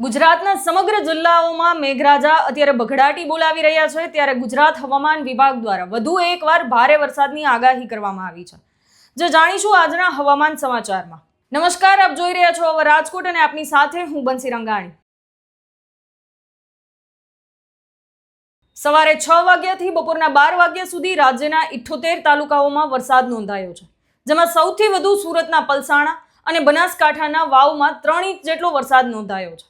ગુજરાતના સમગ્ર જિલ્લાઓમાં મેઘરાજા અત્યારે બઘડાટી બોલાવી રહ્યા છે. ત્યારે ગુજરાત હવામાન વિભાગ દ્વારા વધુ એકવાર ભારે વરસાદની આગાહી કરવામાં આવી છે. જે જાણીશું આજના હવામાન સમાચારમાં. નમસ્કાર, આપ જોઈ રહ્યા છો હવે રાજકોટ અને આપની સાથે હું બંસી રંગાણી. સવારે છ વાગ્યાથી બપોરના બાર વાગ્યા સુધી રાજ્યના ઇઠ્ઠોતેર તાલુકાઓમાં વરસાદ નોંધાયો છે. જેમાં સૌથી વધુ સુરતના પલસાણા અને બનાસકાંઠાના વાવમાં ત્રણ ઇંચ જેટલો વરસાદ નોંધાયો છે.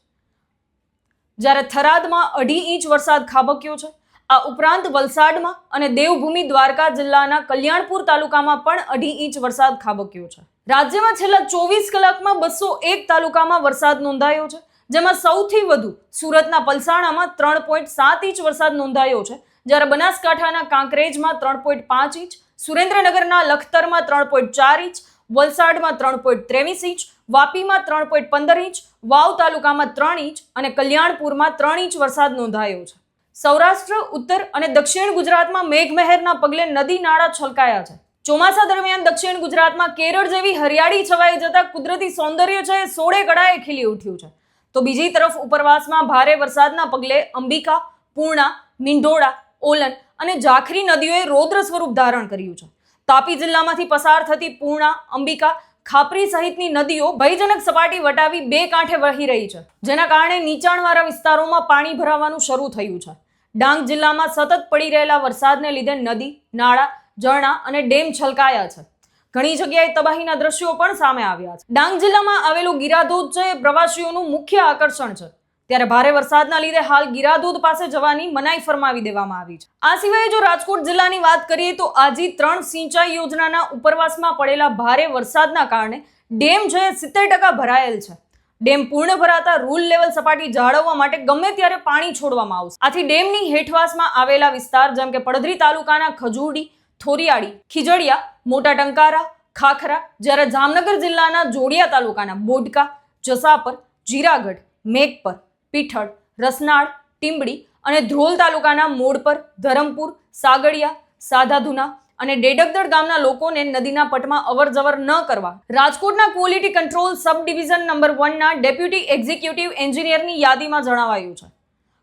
જ્યારે થરાદમાં અઢી ઇંચ વરસાદ ખાબક્યો છે. આ ઉપરાંત વલસાડમાં અને દેવભૂમિ દ્વારકા જિલ્લાના કલ્યાણપુર તાલુકામાં પણ અઢી ઇંચ વરસાદ ખાબક્યો છે. રાજ્યમાં છેલ્લા ચોવીસ કલાકમાં બસો એક તાલુકામાં વરસાદ નોંધાયો છે, જેમાં સૌથી વધુ સુરતના પલસાણામાં ત્રણ પોઈન્ટ સાત ઇંચ વરસાદ નોંધાયો છે, જ્યારે બનાસકાંઠાના કાંકરેજમાં ત્રણ પોઈન્ટ પાંચ ઇંચ, સુરેન્દ્રનગરના લખતરમાં ત્રણ પોઈન્ટ ચાર ઇંચ, વલસાડમાં ત્રણ પોઈન્ટ ત્રેવીસ ઇંચ વાપીમાં ત્રણ પોઈન્ટ પંદર ઇંચ, વાવ તાલુકામાં ત્રણ ઇંચ અને કલ્યાણપુરમાં ત્રણ ઇંચ વરસાદ નોંધાયો છે. સૌરાષ્ટ્ર, ઉત્તર અને દક્ષિણ ગુજરાતમાં મેઘમહેરના પગલે નદી નાળા છલકાયા છે. ચોમાસા દરમિયાન દક્ષિણ ગુજરાતમાં કેરળ જેવી હરિયાળી છવાઈ જતા કુદરતી સૌંદર્ય છે સોળે કડાએ ખીલી ઉઠ્યું છે. તો બીજી તરફ ઉપરવાસમાં ભારે વરસાદના પગલે અંબિકા, પૂર્ણા, મિંઢોળા, ઓલન અને જાખરી નદીઓએ રૌદ્ર સ્વરૂપ ધારણ કર્યું છે. તાપી જિલ્લામાંથી પસાર થતી પૂર્ણા, અંબિકા ખાપરી સહિતની નદીઓ ભયજનક સપાટી વટાવી બે કાંઠે વહી રહી છે, જેના કારણે નીચાણવાળા વિસ્તારોમાં પાણી ભરાવાનું શરૂ થયું છે. ડાંગ જિલ્લામાં સતત પડી રહેલા વરસાદને લીધે નદી, નાળા, ઝરણા અને ડેમ છલકાયા છે. ઘણી જગ્યાએ તબાહીના દ્રશ્યો પણ સામે આવ્યા છે. ડાંગ જિલ્લામાં આવેલું ગિરાધોધ છે એ પ્રવાસીઓનું મુખ્ય આકર્ષણ છે. ત્યારે ભારે વરસાદના લીધે હાલ ગીરાધોધ પાસે જવાની મનાઈ ફરમાવી દેવામાં આવી છે. આ સિવાય જો રાજકોટ જિલ્લાની વાત કરીએ તો આજે ત્રણ સિંચાઈ યોજનાના ઉપરવાસમાં પડેલા ભારે વરસાદના કારણે ડેમ જે સિત્તેર ટકા ભરાયેલ છે. ડેમ પૂર્ણ ભરાતા રૂલ લેવલ સપાટી જાળવવા માટે ગમે ત્યારે પાણી છોડવામાં આવશે. આથી ડેમની હેઠવાસમાં આવેલા વિસ્તાર જેમ કે પડધરી તાલુકાના ખજુડી, થોરિયાળી, ખીજડીયા, મોટા ટંકારા, ખાખરા જ્યારે જામનગર જિલ્લાના જોડિયા તાલુકાના બોડકા, જસાપર, જીરાગઢ, મેઘપર પીઠળ, રસનાળ, ટીંબડી અને ધ્રોલ તાલુકાના મોડપર ધરમપુર, સાગડિયા, સાધાધુના અને ડેડકદળ ગામના લોકોને નદીના પટમાં અવરજવર ન કરવા. રાજકોટના quality control sub division number વનના deputy executive એન્જિનિયરની યાદીમાં જણાવાયું છે.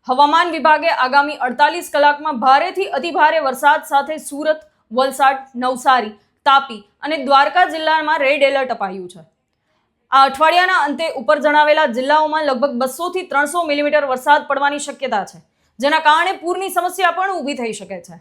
હવામાન વિભાગે આગામી અડતાલીસ કલાકમાં ભારેથી અતિભારે વરસાદ સાથે સુરત, વલસાડ, નવસારી, તાપી અને દ્વારકા જિલ્લામાં રેડ એલર્ટ અપાયું છે. આ અઠવાડિયાના અંતે ઉપર જણાવેલા જિલ્લાઓમાં લગભગ બસોથી ત્રણસો મિલીમીટર વરસાદ પડવાની શક્યતા છે, જેના કારણે પૂરની સમસ્યા પણ ઊભી થઈ શકે છે.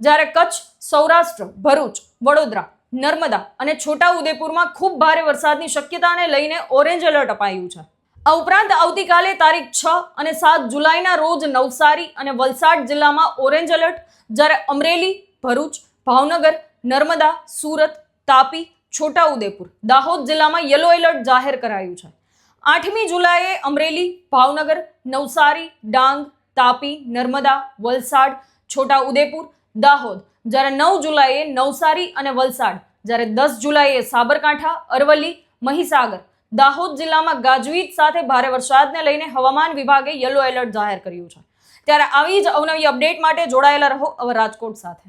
જ્યારે કચ્છ, સૌરાષ્ટ્ર, ભરૂચ, વડોદરા, નર્મદા અને છોટા ઉદેપુરમાં ખૂબ ભારે વરસાદની શક્યતાને લઈને ઓરેન્જ એલર્ટ અપાયું છે. આ ઉપરાંત આવતીકાલે તારીખ છ અને સાત જુલાઈના રોજ નવસારી અને વલસાડ જિલ્લામાં ઓરેન્જ એલર્ટ, જ્યારે અમરેલી, ભરૂચ, ભાવનગર, નર્મદા, સુરત, તાપી છોટાઉદેપુર, દાહોદ જિલ્લામાં યલો એલર્ટ જાહેર કરાયું છે. આઠમી જુલાઈએ અમરેલી, ભાવનગર, નવસારી, ડાંગ, તાપી, નર્મદા, વલસાડ, છોટાઉદેપુર, દાહોદ. જ્યારે નવ જુલાઈએ નવસારી અને વલસાડ, જ્યારે દસ જુલાઈએ સાબરકાંઠા, અરવલ્લી, મહીસાગર, દાહોદ જિલ્લામાં ગાજવીજ સાથે ભારે વરસાદને લઈને હવામાન વિભાગે યલો એલર્ટ જાહેર કર્યું છે. ત્યારે આવી જ અવનવી અપડેટ માટે જોડાયેલા રહો રાજકોટ સાથે.